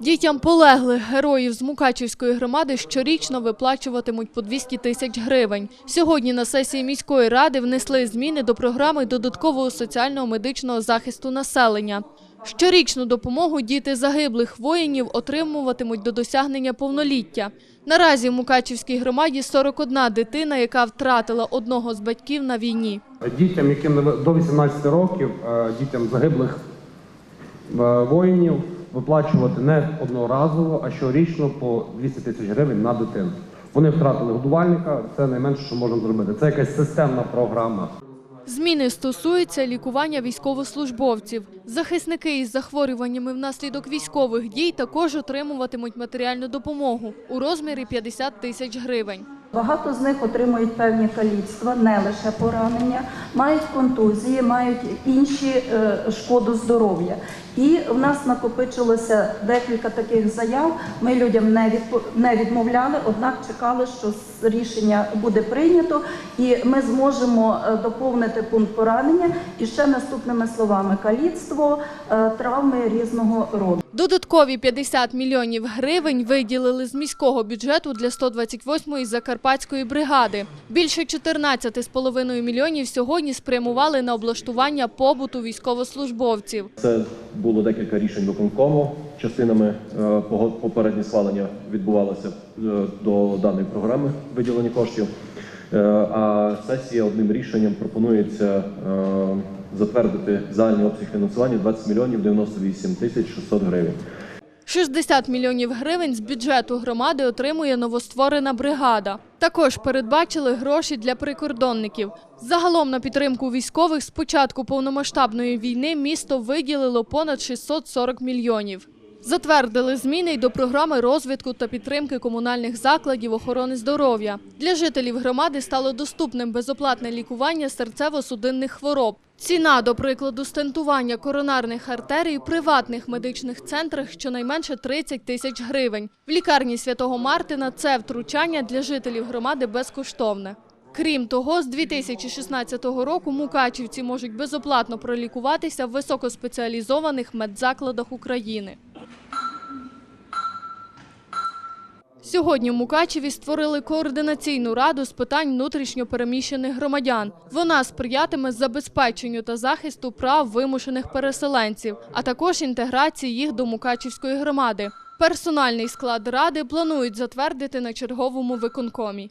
Дітям полеглих героїв з Мукачівської громади щорічно виплачуватимуть по 200 тисяч гривень. Сьогодні на сесії міської ради внесли зміни до програми додаткового соціального медичного захисту населення. Щорічну допомогу діти загиблих воїнів отримуватимуть до досягнення повноліття. Наразі в Мукачівській громаді 41 дитина, яка втратила одного з батьків на війні. Дітям, яким до 18 років, е, дітям загиблих е, воїнів, виплачувати не одноразово, а щорічно по 200 тисяч гривень на дитину. Вони втратили годувальника, це найменше, що можемо зробити. Це якась системна програма. Зміни стосуються лікування військовослужбовців. Захисники із захворюваннями внаслідок військових дій також отримуватимуть матеріальну допомогу у розмірі 50 тисяч гривень. Багато з них отримують певні каліцтва, не лише поранення, мають контузії, мають інші е, шкоду здоров'я. І в нас накопичилося декілька таких заяв. Ми людям не відмовляли, однак чекали, що рішення буде прийнято, і ми зможемо е, доповнити пункт поранення і ще наступними словами: каліцтво, е, травми різного роду. Додаткові 50 мільйонів гривень виділили з міського бюджету для 128-ї Закарпатської бригади. Більше 14,5 мільйонів сьогодні спрямували на облаштування побуту військовослужбовців. Це було декілька рішень виконкому. Частинами е, попереднє схвалення відбувалося е, до даної програми виділення коштів. Е, А сесія одним рішенням пропонується затвердити загальний обсяг фінансування 20 мільйонів 98 тисяч 600 гривень. 60 мільйонів гривень з бюджету громади отримує новостворена бригада. Також передбачили гроші для прикордонників. Загалом на підтримку військових з початку повномасштабної війни місто виділило понад 640 мільйонів. Затвердили зміни й до програми розвитку та підтримки комунальних закладів охорони здоров'я. Для жителів громади стало доступним безоплатне лікування серцево-судинних хвороб. Ціна, до прикладу, стентування коронарних артерій у приватних медичних центрах щонайменше 30 тисяч гривень. В лікарні Святого Мартина це втручання для жителів громади безкоштовне. Крім того, з 2016 року мукачівці можуть безоплатно пролікуватися в високоспеціалізованих медзакладах України. Сьогодні в Мукачеві створили координаційну раду з питань внутрішньо переміщених громадян. Вона сприятиме забезпеченню та захисту прав вимушених переселенців, а також інтеграції їх до Мукачівської громади. Персональний склад ради планують затвердити на черговому виконкомі.